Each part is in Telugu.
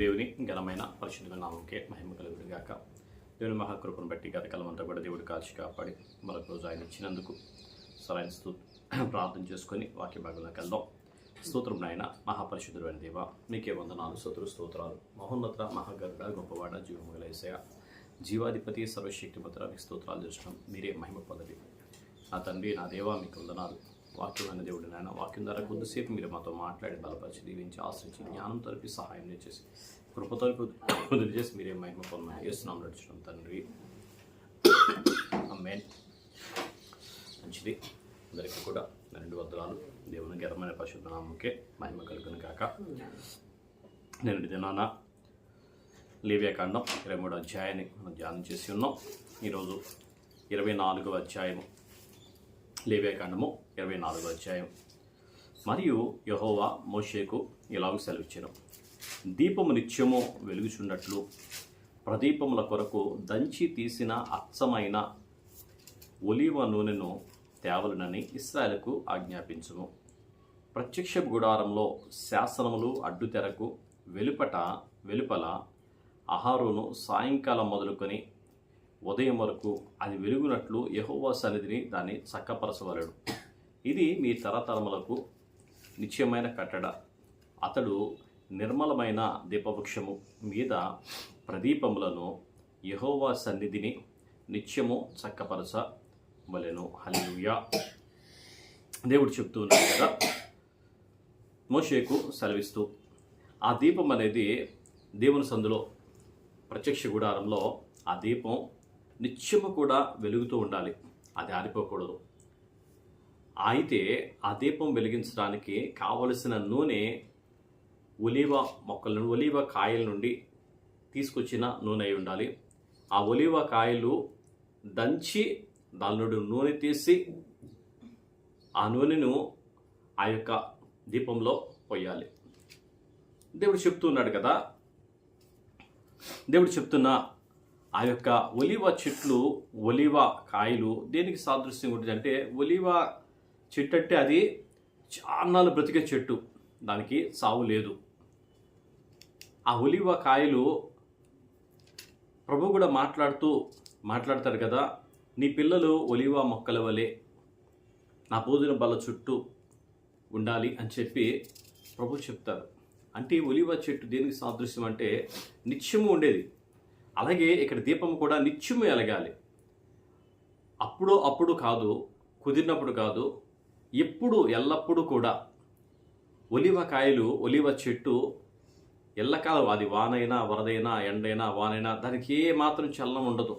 దేవుని ఘనమైన పరిశుద్ధమైన నామంకే మహిమ కలుగును గాక. దేవుని మహాకృపను బట్టి గత కాలమంతా కూడా దేవుడు కాల్చి కాపాడి మరొక రోజు ఆయన ఇచ్చినందుకు సరైన స్తూ ప్రార్థన చేసుకొని వాక్య భాగంలోకి వెళ్దాం. స్తోత్రం నాయన మహాపరిశుద్ధుడైన దేవ మీకే వందనాలు శత్రు స్తోత్రాలు. మహోన్నత మహాగరుడ గొప్పవాడ జీవముగలేసయ జీవాధిపతి సర్వశక్తిమంతుల మీకు స్తోత్రాలు చేసినాం మీరే మహిమ పొందది నా తండ్రి నా దేవా మీకు వందనాలు. వాక్యమైన దేవుడు నాయన వాక్యం ద్వారా కొద్దిసేపు మీరు మాతో మాట్లాడి బలపరిచి దీవించి ఆశ్రయించి జ్ఞానం తరపి సహాయం చేసి కృప కుదిరి చేసి మీరే మహిమ పొందమని చేస్తున్నాం నడుచున్నాం తండ్రి. అమ్మేన్ మంచిది. అందరికీ కూడా రెండు వద్దరాలు దేవుని ఘనమైన పరిశుద్ధ నామకే మహిమ కలుగును కాక నేను దినాన లేవ్యాకాండం ఇరవై మూడు అధ్యాయాన్ని మనం ధ్యానం చేసి ఉన్నాం. ఈరోజు ఇరవై నాలుగవ అధ్యాయము. లేవేకాండము ఇరవై నాలుగు అధ్యాయం. మరియు యహోవా మోషేకు ఇలాగ సెలవిచ్చాను. దీపము నిత్యము వెలుగుచున్నట్లు ప్రదీపముల కొరకు దంచి తీసిన అచ్చమైన ఒలివ నూనెను తేవలనని ఇస్రాయలకు ఆజ్ఞాపించము. ప్రత్యక్ష గుడారంలో శాసనములు అడ్డుతెరకు వెలుపట వెలుపల అహారును సాయంకాలం మొదలుకొని ఉదయం వరకు అది వెలుగునట్లు యహోవా సన్నిధిని దాన్ని చక్కపరచవలడు ఇది మీ తరతరములకు నిత్యమైన కట్టడ. అతడు నిర్మలమైన దీపవృక్షము మీద ప్రదీపములను యహోవా సన్నిధిని నిత్యము చక్కపరచవలెను. హలియా దేవుడు చెప్తూ ఉన్నాడు కదా మోషేకు సెలవిస్తూ ఆ దీపం అనేది దేవుని సందులో ప్రత్యక్ష గుడారంలో ఆ దీపం నిత్యము కూడా వెలుగుతూ ఉండాలి. అది ఆరిపోకూడదు. అయితే ఆ దీపం వెలిగించడానికి కావలసిన నూనె ఒలీవ మొక్కల నుండి ఒలీవ కాయల నుండి తీసుకొచ్చిన నూనె అయి ఉండాలి. ఆ ఒలీవ కాయలు దంచి దాని నుండి నూనె తీసి ఆ నూనెను ఆ యొక్క దీపంలో పోయాలి దేవుడు చెప్తున్నాడు కదా? దేవుడు చెప్తున్నా ఆ యొక్క ఒలివ చెట్లు ఒలివ కాయలు దేనికి సాదృశ్యం ఉంటుంది అంటే ఒలివ చెట్టు అంటే అది చాన్నాళ్ళు బ్రతికే చెట్టు. దానికి సావు లేదు. ఆ ఒలివ కాయలు ప్రభు కూడా మాట్లాడుతూ మాట్లాడతారు కదా నీ పిల్లలు ఒలివ మొక్కల వలె నా భోజన బల్ల చుట్టూ ఉండాలి అని చెప్పి ప్రభు చెప్తారు. అంటే ఒలివ చెట్టు దేనికి సాదృశ్యం అంటే నిత్యము ఉండేది. అలాగే ఇక్కడ దీపం కూడా నిత్యము ఎలగాలి అప్పుడు అప్పుడు కాదు కుదిరినప్పుడు కాదు ఎప్పుడు ఎల్లప్పుడూ కూడా ఒలివ కాయలు ఒలివ చెట్టు ఎల్లకాలం అది వానైనా వరదైనా ఎండైనా వానైనా దానికి ఏ మాత్రం చలనం ఉండదు.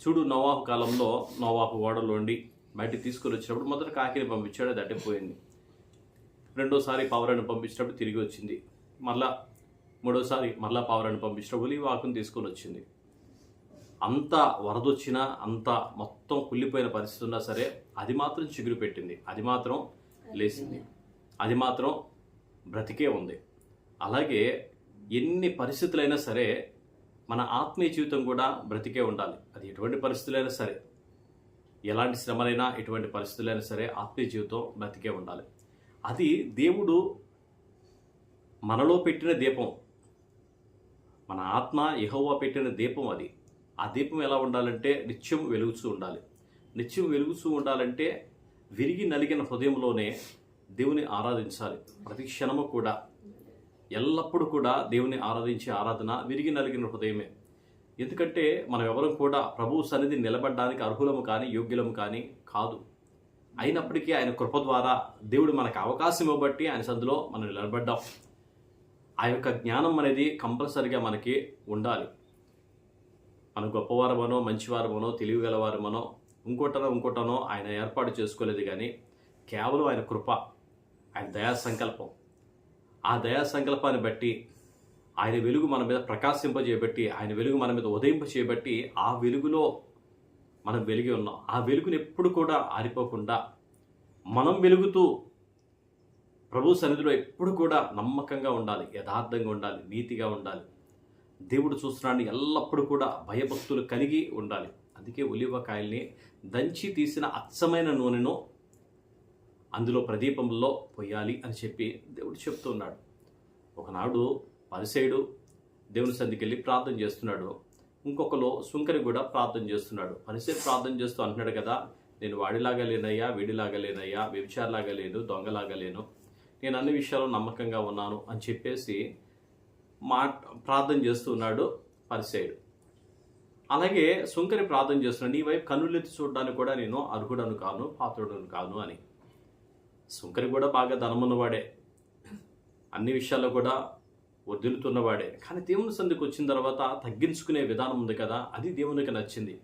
చూడు నవాహు కాలంలో నవాహు ఓడలోండి బయటికి తీసుకొని వచ్చినప్పుడు మొదట కాకిని పంపించాడు అది అడ్డిపోయింది రెండోసారి పవరాన్ని పంపించినప్పుడు తిరిగి వచ్చింది. మళ్ళా మూడోసారి మరలా పావురాన్ని పంపించిన ఈ వాకుని తీసుకొని వచ్చింది. అంత వరదొచ్చినా అంత మొత్తం కుళ్ళిపోయిన పరిస్థితి ఉన్నా సరే అది మాత్రం చిగురు పెట్టింది. అది మాత్రం లేచింది. అది మాత్రం బ్రతికే ఉంది. అలాగే ఎన్ని పరిస్థితులైనా సరే మన ఆత్మీయ జీవితం కూడా బ్రతికే ఉండాలి. అది ఎటువంటి పరిస్థితులైనా సరే ఎలాంటి శ్రమలైనా ఎటువంటి పరిస్థితులైనా సరే ఆత్మీయ జీవితం బ్రతికే ఉండాలి. అది దేవుడు మనలో పెట్టిన దీపం. మన ఆత్మ యహోవా పెట్టిన దీపం అది. ఆ దీపం ఎలా ఉండాలంటే నిత్యం వెలుగుతూ ఉండాలి. నిత్యం వెలుగుతూ ఉండాలంటే విరిగి నలిగిన హృదయంలోనే దేవుని ఆరాధించాలి. ప్రతి క్షణము కూడా. ఎల్లప్పుడూ కూడా దేవుని ఆరాధించే ఆరాధన విరిగి నలిగిన హృదయమే. ఎందుకంటే మనం ఎవరం కూడా ప్రభువు సన్నిధి నిలబడడానికి అర్హులము కానీ యోగ్యులము కానీ కాదు. అయినప్పటికీ ఆయన కృప ద్వారా దేవుడు మనకు అవకాశం ఇవ్వబట్టి ఆయన సందులో మనం నిలబడ్డాం. ఆ యొక్క జ్ఞానం అనేది కంపల్సరిగా మనకి ఉండాలి. మన గొప్పవారమనో మంచివారమనో తెలివిగలవారమనో ఇంకోటనో ఇంకోటనో ఆయన ఏర్పాటు చేసుకోలేదు కానీ కేవలం ఆయన కృప ఆయన దయా సంకల్పం. ఆ దయా సంకల్పాన్ని బట్టి ఆయన వెలుగు మన మీద ప్రకాశింపజేయబట్టి ఆయన వెలుగు మన మీద ఉదయింప చేయబట్టి ఆ వెలుగులో మనం వెలిగి ఉన్నాం. ఆ వెలుగుని ఎప్పుడు కూడా ఆరిపోకుండా మనం వెలుగుతూ ప్రభు సన్నిధిలో ఎప్పుడు కూడా నమ్మకంగా ఉండాలి యథార్థంగా ఉండాలి నీతిగా ఉండాలి. దేవుడు చూస్తున్నాడు ఎల్లప్పుడూ కూడా భయభక్తులు కలిగి ఉండాలి. అందుకే ఉలివ కాయల్ని దంచి తీసిన అచ్చమైన నూనెను అందులో ప్రదీపంలో పొయ్యాలి అని చెప్పి దేవుడు చెప్తున్నాడు. ఒకనాడు పరిసేయుడు దేవుని సంధికి వెళ్ళి ప్రార్థన చేస్తున్నాడు. ఇంకొకలో సుంకరి కూడా ప్రార్థన చేస్తున్నాడు. పరిసైడు ప్రార్థన చేస్తూ అంటున్నాడు కదా నేను వాడిలాగా లేనయ్యా వీడిలాగా లేనయ్యా వ్యభిచారలాగా లేను దొంగలాగా లేను. నేను అన్ని విషయాల్లో నమ్మకంగా ఉన్నాను అని చెప్పేసి మా ప్రార్థన చేస్తూ ఉన్నాడు అలాగే సుంకరి ప్రార్థన చేస్తున్నాడు నీ వైపు కన్నులెత్తి చూడడానికి కూడా నేను అర్హుడను కాను పాత్రుడను కాను అని. సుంకరి కూడా బాగా ధనమున్నవాడే. అన్ని విషయాల్లో కూడా వదులుతున్నవాడే కానీ దేవుని సందికి వచ్చిన తర్వాత తగ్గించుకునే విధానం ఉంది కదా అది దేవునికి నచ్చింది.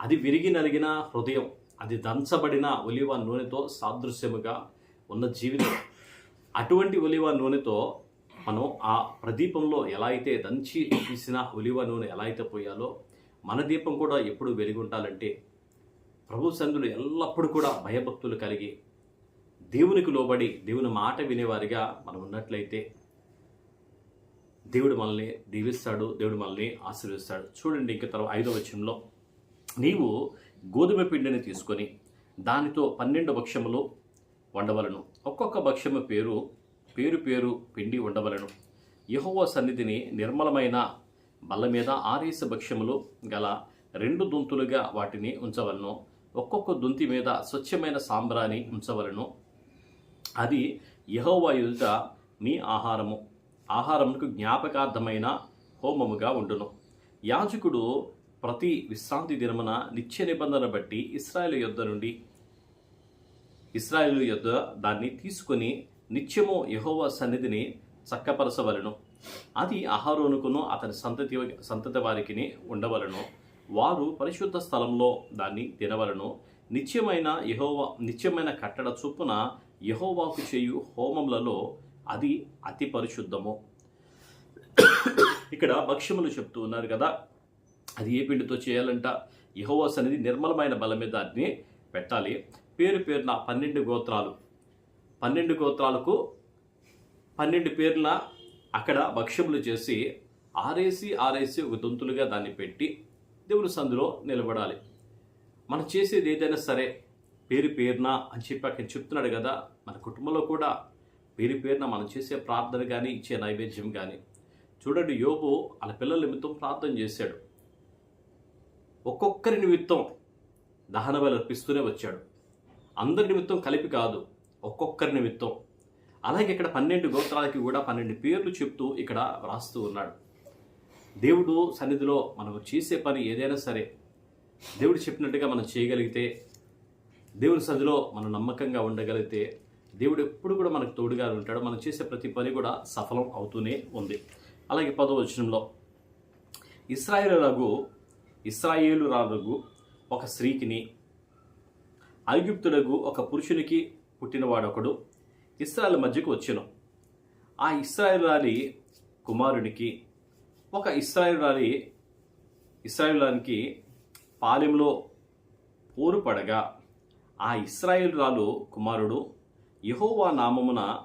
అది విరిగి నలిగిన హృదయం అది దంచబడిన ఒలివ నూనెతో సాదృశ్యముగా ఉన్న జీవితం. అటువంటి ఒలివ నూనెతో మనం ఆ ప్రదీపంలో ఎలా అయితే దంచి తీసిన ఒలివ నూనె ఎలా అయితే పోయాలో మన దీపం కూడా ఎప్పుడు వెలిగి ఉండాలంటే ప్రభు సందులు ఎల్లప్పుడూ కూడా భయభక్తులు కలిగి దేవునికి లోబడి దేవుని మాట వినేవారిగా మనం ఉన్నట్లయితే దేవుడు మనల్ని దీవిస్తాడు దేవుడు మనల్ని ఆశీర్వదిస్తాడు. చూడండి ఇంక తర్వాత ఐదో వచనంలో నీవు గోధుమ పిండిని తీసుకొని దానితో పన్నెండు పక్షములు వండవలను. ఒక్కొక్క భక్ష్యము పేరు పేరు పేరు పిండి ఉండవలను. యెహోవా సన్నిధిని నిర్మలమైన బల్ల మీద ఆరేస భక్ష్యములు గల రెండు దుంతులుగా వాటిని ఉంచవలను. ఒక్కొక్క దుంతి మీద స్వచ్ఛమైన సాంబ్రాన్ని ఉంచవలను. అది యహోవ ఎదుట మీ ఆహారము ఆహారమునకు జ్ఞాపకార్థమైన హోమముగా ఉండును. యాజకుడు ప్రతి విశ్రాంతి దినమున నిత్య నిబంధన బట్టి ఇస్రాయేల్ యుద్ధ నుండి ఇస్రాయేల్ యొద్ద దాన్ని తీసుకొని నిత్యము యహోవా సన్నిధిని చక్కపరచవలను. అది అహారోనుకును అతని సంతతి సంతతి వారికి ఉండవలను. వారు పరిశుద్ధ స్థలంలో దాన్ని తినవలను. నిత్యమైన యహోవా నిత్యమైన కట్టడ చొప్పున యహోవాకు చేయు హోమములలో అది అతి పరిశుద్ధము. ఇక్కడ భక్ష్యములు చెప్తూ ఉన్నారు కదా. అది ఏ పిండితో చేయాలంట? యహోవాస్ అనేది నిర్మలమైన బల మీద దాన్ని పెట్టాలి. పేరు పేరున పన్నెండు గోత్రాలు. పన్నెండు గోత్రాలకు పన్నెండు పేర్ల అక్కడ భక్ష్యములు చేసి ఆరేసి ఆరేసి ఒక దొంతులుగా దాన్ని పెట్టి దేవుని సందులో నిలబడాలి. మనం చేసేది ఏదైనా సరే పేరు పేరున అని చెప్పి అక్కడ చెప్తున్నాడు కదా మన కుటుంబంలో కూడా పేరు పేరున మనం చేసే ప్రార్థన కానీ ఇచ్చే నైవేద్యం కానీ చూడండి యోబు వాళ్ళ పిల్లల నిమిత్తం ప్రార్థన చేశాడు. ఒక్కొక్కరి నిమిత్తం దహన బలి అర్పిస్తూనే వచ్చాడు. అందరి నిమిత్తం కలిపి కాదు ఒక్కొక్కరి నిమిత్తం. అలాగే ఇక్కడ పన్నెండు గోత్రాలకి కూడా పన్నెండు పేర్లు చెప్తూ ఇక్కడ వ్రాస్తూ ఉన్నాడు. దేవుడు సన్నిధిలో మనం చేసే పని ఏదైనా సరే దేవుడు చెప్పినట్టుగా మనం చేయగలిగితే దేవుని సన్నిధిలో మనం నమ్మకంగా ఉండగలిగితే దేవుడు ఎప్పుడు కూడా మనకు తోడుగా ఉంటాడు. మనం చేసే ప్రతి పని కూడా సఫలం అవుతూనే ఉంది. అలాగే పదో వచనంలో ఇస్రాయేలులకు ఇస్రాయేలు రాజుకు ఒక స్త్రీకిని ఐగుప్తులకు ఒక పురుషునికి పుట్టినవాడొకడు. ఇస్రాయల్ మధ్యకు వచ్చెను. ఆ ఇస్రాయలాలి కుమారునికి ఒక ఇస్రాయలాలి ఇస్రాయలానికి పాలెంలో పోరు పడగా ఆ ఇస్రాయేలురాలు కుమారుడు యహోవా నామమున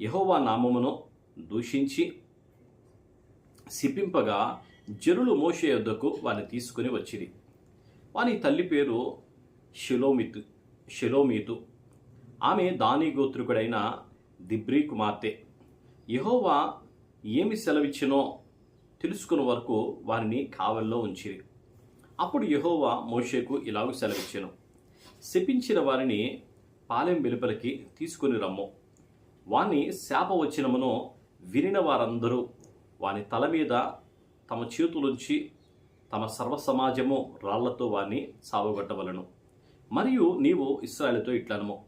యహోవా నామమును దూషించి సిప్పింపగా జరులు మోషే యొద్దకు వారిని తీసుకుని వచ్చింది వాని తల్లి పేరు షిలోమిత్ షిలోమీతు. ఆమె దాని గోత్రికుడైన దిబ్రీ కుమార్తె. యహోవా ఏమి సెలవిచ్చినో తెలుసుకున్న వరకు వారిని కావల్లో ఉంచిరి. అప్పుడు యహోవా మోషేకు ఇలాగ సెలవిచ్చాను. శపించిన వారిని పాలెం వెలుపలికి తీసుకుని రమ్ము. వాణ్ణి శాప వచ్చినమును వినిన వారందరూ వాని తల మీద తమ చేతులుంచి తమ సర్వ సమాజము రాళ్ళతో వాణ్ణి సావగొట్టవలను. మరియు నీవు ఇస్రాయలతో ఇట్లనము.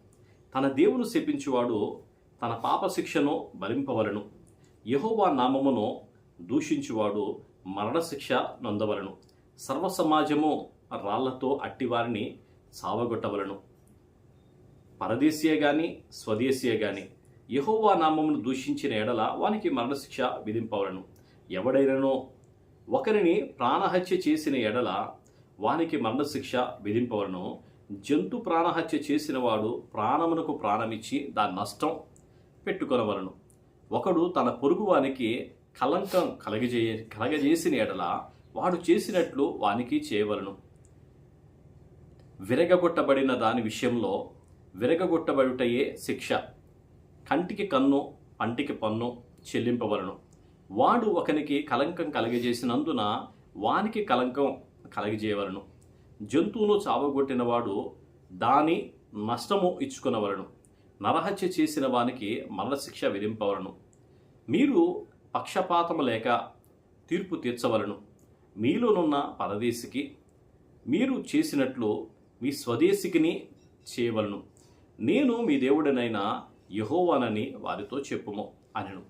తన దేవుని శపించువాడు తన పాప శిక్షను భరింపవలను. యహోవా నామమును దూషించువాడు మరణశిక్ష నొందవలను. సర్వ సమాజము రాళ్ళతో అట్టివారిని సావగొట్టవలను పరదేశీయే గాని స్వదేశీయే గాని యహోవా నామమును దూషించిన ఎడల వానికి మరణశిక్ష విధింపవలను. ఎవడైనను ఒకరిని ప్రాణహత్య చేసిన ఎడల వానికి మరణశిక్ష విధింపవలను. జంతు ప్రాణహత్య చేసినవాడు ప్రాణమునకు ప్రాణమిచ్చి దాని నష్టం పెట్టుకొనవలను. ఒకడు తన పొరుగు వానికి కలంకం కలగజేయ కలగజేసిన ఎడల వాడు చేసినట్లు వానికి చేయవలను. విరగగొట్టబడిన దాని విషయంలో విరగగొట్టబడుటయే శిక్ష. కంటికి కన్ను పంటికి పన్ను చెల్లింపవలను. వాడు ఒకనికి కలంకం కలగజేసినందున వానికి కలంకం కలగజేయవలను. జంతువును చావగొట్టినవాడు దాని నష్టము ఇచ్చుకునవలను. నరహత్య చేసిన వానికి మరణశిక్ష విధింపవలను. మీరు పక్షపాతము లేక తీర్పు తీర్చవలను. మీలోనున్న పరదేశికి మీరు చేసినట్లు మీ స్వదేశికిని చేయవలను. నేను మీ దేవుడనైన యహోవానని వారితో చెప్పుము అనెను.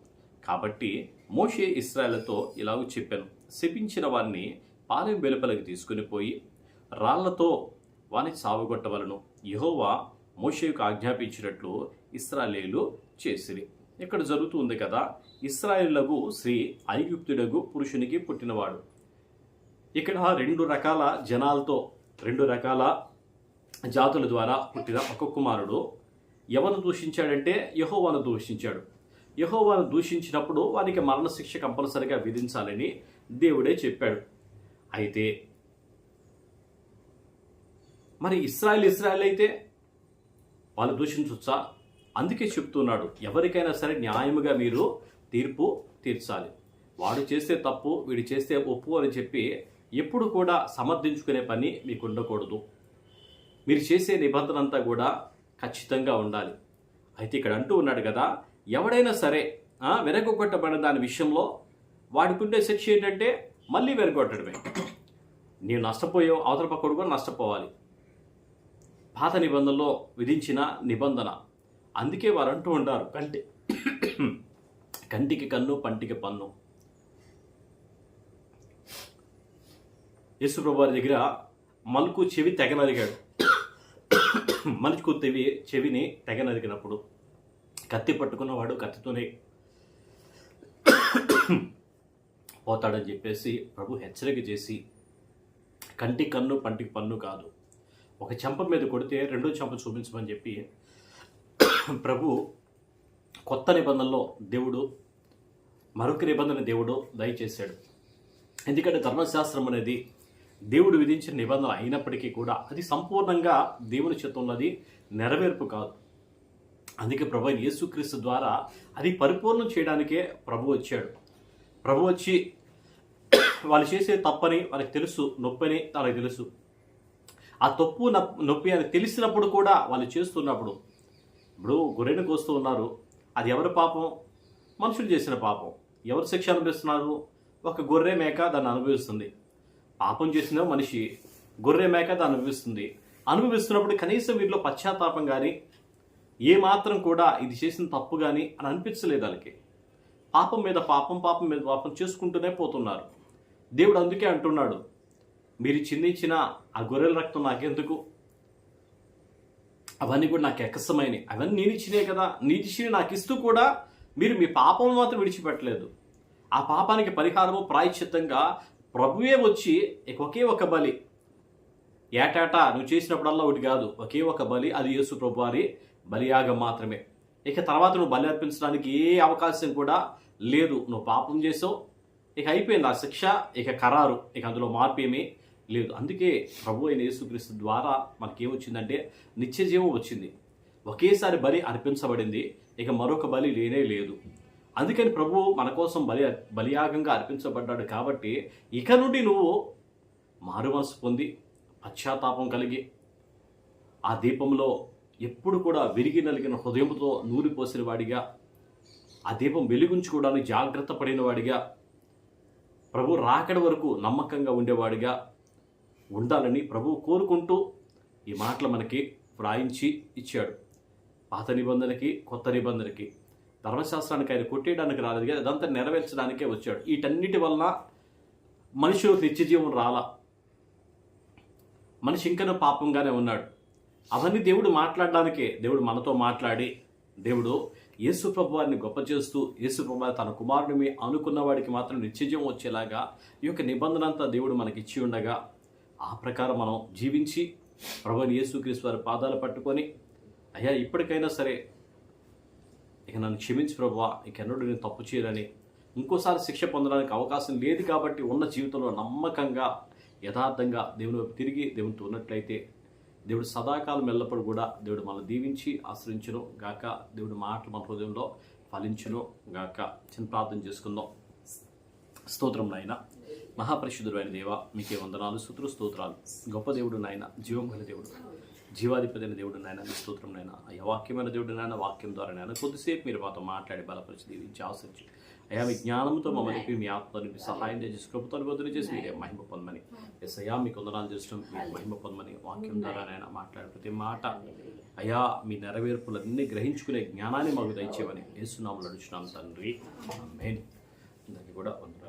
కాబట్టి మోషే ఇస్రాయలతో ఇలాగ చెప్పాను. శపించిన వారిని పాలెం వెలుపలకి తీసుకుని పోయి రాళ్ళతో వాని సాగుగొట్టవలను యహోవా మోషేకు ఆజ్ఞాపించినట్లు ఇస్రాలేలు చేసిరి. ఇక్కడ జరుగుతుంది కదా ఇస్రాయేళ్ళకు శ్రీ ఐగుప్తుడగు పురుషునికి పుట్టినవాడు. ఇక్కడ రెండు రకాల జనాలతో రెండు రకాల జాతుల ద్వారా పుట్టిన ఒక కుమారుడు. ఎవరు దూషించాడంటే యహోవాను దూషించాడు. యహోవాను దూషించినప్పుడు వానికి మరణశిక్ష కంపల్సరిగా విధించాలని దేవుడే చెప్పాడు. అయితే మరి ఇస్రాయల్ ఇస్రాయల్ అయితే వాళ్ళు దూషించవచ్చా అందుకే చెప్తున్నాడు ఎవరికైనా సరే న్యాయముగా మీరు తీర్పు తీర్చాలి. వాడు చేస్తే తప్పు వీడు చేస్తే ఒప్పు అని చెప్పి ఎప్పుడు కూడా సమర్థించుకునే పని మీకు ఉండకూడదు. మీరు చేసే నిబంధన అంతా కూడా ఖచ్చితంగా ఉండాలి. అయితే ఇక్కడ అంటూ ఉన్నాడు కదా ఎవడైనా సరే ఆ, వెరగొట్టబడిన దాని విషయంలో వాడికి ఉండే శిక్ష ఏంటంటే మళ్ళీ వెరగొట్టడమే. నీవు నష్టపోయావు అవతల పక్కడు కూడా నష్టపోవాలి. పాత నిబంధనలో విధించిన నిబంధన. అందుకే వారు అంటూ ఉంటారు కంటి కంటికి కన్ను పంటికి పన్ను. యేసుప్రభు వారి దగ్గర మలుకు చెవి తెగ నరిగాడు మలుకు తెవి చెవిని తెగ నరికినప్పుడు కత్తి పట్టుకున్నవాడు కత్తితోనే పోతాడని చెప్పేసి ప్రభు హెచ్చరిక చేసి కంటి కన్ను పంటికి పన్ను కాదు. ఒక చెంప మీద కొడితే రెండో చెంప చూపించమని చెప్పి ప్రభు కొత్త నిబంధనలో దేవుడు మరొక నిబంధన దేవుడు దయచేశాడు. ఎందుకంటే ధర్మశాస్త్రం అనేది దేవుడు విధించిన నిబంధన అయినప్పటికీ కూడా అది సంపూర్ణంగా దేవుని చిత్తంలోది నెరవేర్పు కాదు. అందుకే ప్రభు యేసుక్రీస్తు ద్వారా అది పరిపూర్ణం చేయడానికే ప్రభు వచ్చాడు. ప్రభు వచ్చి వాళ్ళు చేసే తప్పని వాళ్ళకి తెలుసు నొప్పని వాళ్ళకి తెలుసు. ఆ తప్పు నొప్పి అని తెలిసినప్పుడు కూడా వాళ్ళు చేస్తున్నప్పుడు ఇప్పుడు గొర్రెను కోస్తూ ఉన్నారు అది ఎవరి పాపం? మనుషులు చేసిన పాపం. ఎవరు శిక్ష అనుభవిస్తున్నారు? ఒక గొర్రె మేక దాన్ని అనుభవిస్తుంది. పాపం చేసిన మనిషి గొర్రె మేక దాన్ని అనుభవిస్తుంది. అనుభవిస్తున్నప్పుడు కనీసం వీటిలో పశ్చాత్తాపం కానీ ఏ మాత్రం కూడా ఇది చేసిన తప్పు కానీ అని అనిపించలేదు వాళ్ళకి. పాపం మీద పాపం పాపం మీద పాపం చేసుకుంటూనే పోతున్నారు. దేవుడు అందుకే అంటున్నాడు మీరు చిందించిన ఆ గొర్రెల రక్తం నాకెందుకు? అవన్నీ కూడా నాకు ఎక్కసమైనవి అవన్నీ నేను ఇచ్చినాయి కదా. నీ ఇచ్చినవి నాకు ఇస్తూ కూడా మీరు మీ పాపం మాత్రం విడిచిపెట్టలేదు. ఆ పాపానికి పరిహారము ప్రాయశ్చిత్తంగా ప్రభువే వచ్చి ఇక ఒకే ఒక బలి. ఏటాటా నువ్వు చేసినప్పుడల్లా ఒకటి కాదు ఒకే ఒక బలి అది యేసు ప్రభు వారి బలియాగం మాత్రమే. ఇక తర్వాత నువ్వు బలి అర్పించడానికి ఏ అవకాశం కూడా లేదు. నువ్వు పాపం చేసావు. ఇక అయిపోయింది ఆ శిక్ష. ఇక ఖరారు. ఇక అందులో మార్పు ఏమీ లేదు. అందుకే ప్రభు అయిన యేసుక్రీస్తు ద్వారా మనకేమొచ్చిందంటే నిత్య జీవం వచ్చింది. ఒకేసారి బలి అర్పించబడింది. ఇక మరొక బలి లేనే లేదు. అందుకని ప్రభు మన కోసం బలి బలియాగంగా అర్పించబడ్డాడు కాబట్టి ఇక నుండి నువ్వు మారు మనసు పొంది పశ్చాత్తాపం కలిగి ఆ దీపంలో ఎప్పుడు కూడా విరిగి నలిగిన హృదయంతో నూరిపోసిన వాడిగా ఆ దీపం వెలిగించుకోవడానికి జాగ్రత్త పడిన వాడిగా ప్రభు రాకడ వరకు నమ్మకంగా ఉండేవాడిగా ఉండాలని ప్రభువు కోరుకుంటూ ఈ మాటలు మనకి వ్రాయించి ఇచ్చాడు. పాత నిబంధనకి కొత్త నిబంధనకి ధర్మశాస్త్రానికి ఆయన కొట్టేయడానికి రాలేదు కదా అదంతా నెరవేర్చడానికే వచ్చాడు. వీటన్నిటి వలన మనుషులకు నిత్యజీవం రాలా. మనిషి ఇంకనూ పాపంగానే ఉన్నాడు. అవన్నీ దేవుడు మాట్లాడడానికే. దేవుడు మనతో మాట్లాడి దేవుడు యేసు ప్రభు వారిని గొప్ప చేస్తూ యేసు ప్రభు తన కుమారుని అనుకున్న వాడికి మాత్రం నిత్యజీవం వచ్చేలాగా ఈ యొక్క నిబంధన అంతా దేవుడు మనకి ఇచ్చి ఉండగా ఆ ప్రకారం మనం జీవించి ప్రభుని యేసుక్రీస్తు వారి పాదాలు పట్టుకొని అయ్యా ఇప్పటికైనా సరే ఇక నన్ను క్షమించి ప్రభువా ఇకెన్నడూ నేను తప్పు చేయరని ఇంకోసారి శిక్ష పొందడానికి అవకాశం లేదు కాబట్టి ఉన్న జీవితంలో నమ్మకంగా యథార్థంగా దేవుని వైపు తిరిగి దేవునితో ఉన్నట్లయితే దేవుడు సదాకాలం ఎల్లప్పుడు కూడా దేవుడు మనల్ని దీవించి ఆశ్రయించును గాక. దేవుడి మాటలు మన హృదయంలో ఫలించును గాక. చిన్న ప్రార్థన చేసుకుందాం. స్తోత్రం నాయన. మహాపరిశుద్ధుడు అయిన దేవ మీకే వందనాలు స్తోత్రు స్తోత్రాలు. గొప్ప దేవుడు నాయన జీవమైన దేవుడు. జీవాధిపతి అయిన దేవుడు నాయన మీ స్తోత్రం నాయన అయ్యా వాక్యమైన దేవుడు నాయన వాక్యం ద్వారా నాయన కొద్దిసేపు మీరు మాతో మాట్లాడి బలపరిచి దీవించి ఆశించి అయ్యా మీ జ్ఞానంతో మమ్మల్ని మీ ఆత్మని మీ సహాయం చేసి కృపతో నిబద్ధన చేసి మీరే మహిమ పొందమని. ఎస్ అయ్యా మీకు వందనాలు చేసిన మీరు మహిమ పొందమని వాక్యం ద్వారా నాయన మాట్లాడే ప్రతి మాట. అయ్యా మీ నెరవేర్పులన్నీ గ్రహించుకునే జ్ఞానాన్ని మాకు దయచేయమని. యేసునామలు నడుచున్నాం తండ్రి. ఆమేన్. అందరికీ కూడా వందనాలు.